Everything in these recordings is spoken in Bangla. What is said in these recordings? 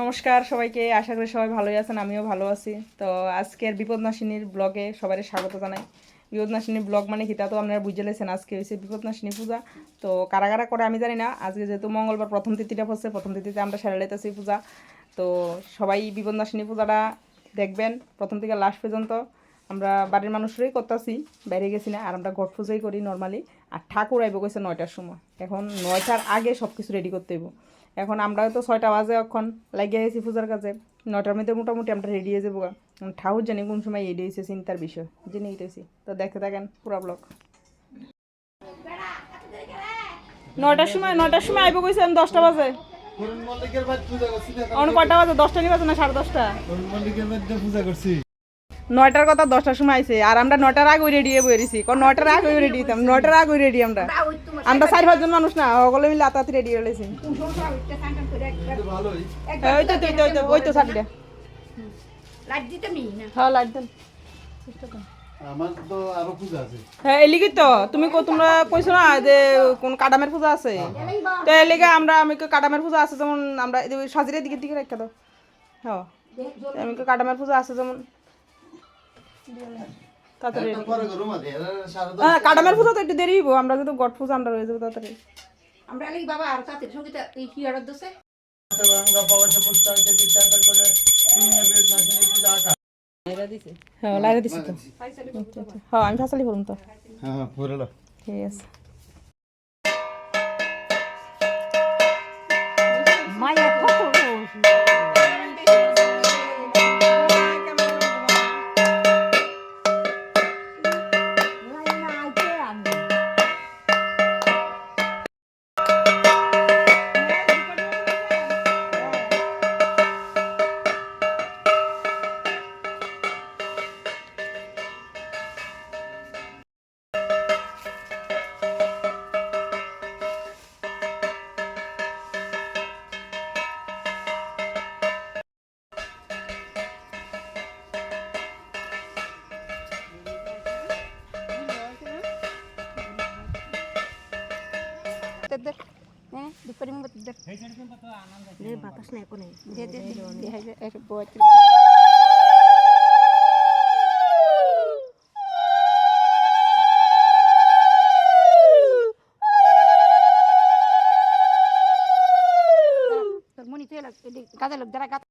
নমস্কার সবাইকে, আশা করি সবাই ভালোই আছেন, আমিও ভালো আছি। তো আজকের বিপদনাশিনীর ব্লগে সবাই স্বাগত জানাই। বিপদনাশিনী ব্লগ মানে কি তা তো আপনারা বুঝে লেছেন, আজকে হয়েছে বিপদনাশিনী পূজা। তো কারা কারা আমি জানি না, আজকে যেহেতু মঙ্গলবার প্রথম তিথিটা পড়ছে, প্রথম তিথিতে আমরা সেরে লেতেছি পূজা। তো সবাই বিপদনাশিনী পূজাটা দেখবেন, প্রথম থেকে লাস্ট পর্যন্ত। আমরা বাড়ির মানুষরাই করতেছি, বাইরে গেছি না, আর আমরা ঘট পুজোই করি নর্মালি আর ঠাকুর আইব গেছে নয়টার সময়। এখন নয়টার আগে সব কিছু রেডি করতে হইব। এখন আমরা তো ছয়টা বাজে এখন লাগিয়ে গেছি পূজার কাছে নয়টার মধ্যে মোটামুটি আমরা রেডি হয়ে যাব ঠাকুর জানি কোন সময় রেডি হয়েছে চিন্তার বিষয় জেনে গেছি তো দেখতে থাকেন পুরা ব্লগ নয়টার সময় নয়টার সময় আইব কইছেন দশটা বাজে। অরুণ মল্লিকের বাড়ি পূজা করছি না এখন কয়টা বাজে? দশটা নি বাজে না সাড়ে দশটা? পূজা করছি। নয়টার কথা দশটার সময় আইছে আর আমরা নয়টার আগে রেডি হয়ে বইরেছি কারণ নয়টার আগে রেডি হইতাম নয়টার আগে রেডি আমরা। আমরা চার পাঁচজন মানুষ না সকলে মিলে আতাতি রেডি হয়ে গেছি কিন্তু ওই তো ওই তো ওই তো না হ্যাঁ লাইট দেন। হ্যাঁ এলিগে তো তুমি কো তোমরা কইছো না যে কোন কাডামের পূজা আছে? তো এলিগে আমরা আমি কাডামের পূজা আছে যেমন আমরা এই যে সাজিরে দিকে দিকে রাখা দাও। হ্যাঁ আমি কাডামের পূজা আছে যেমন তাড়াতাড়ি হ্যাঁ কাডামের পূজা তো একটু দেরি হইব আমরা কিন্তু গট পূজা আমরা রয়ে যাব তাড়াতাড়ি। আমরা লাগি বাবা আর তাতে সঙ্গীতা এই কি অর্ডার দছে? হ্যাঁ লাইরে দিছি তো। হ্যাঁ আমি ফাঁসালি করুন তো। হ্যাঁ হ্যাঁ পুরো ঠিক আছে। ಇದ್ದರ್ ಏ ಡಿಪ್ಪರಿ ಮುಂದೆ ಬತ್ತಿದ್ದರ್ ಲೇ ಬಾಕಸ್ ನಾಯ್ಕೋ ನೈ ದೇ ದೇ ದೇ ಹೈಜೆ ಎರ್ ಬೋತ್ ಕಾದಲ್ಲ ಜರ ಕಾದ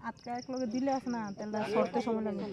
আটকা এক লগে দিলে আছে না তেলটা সরতে সময় লাগে।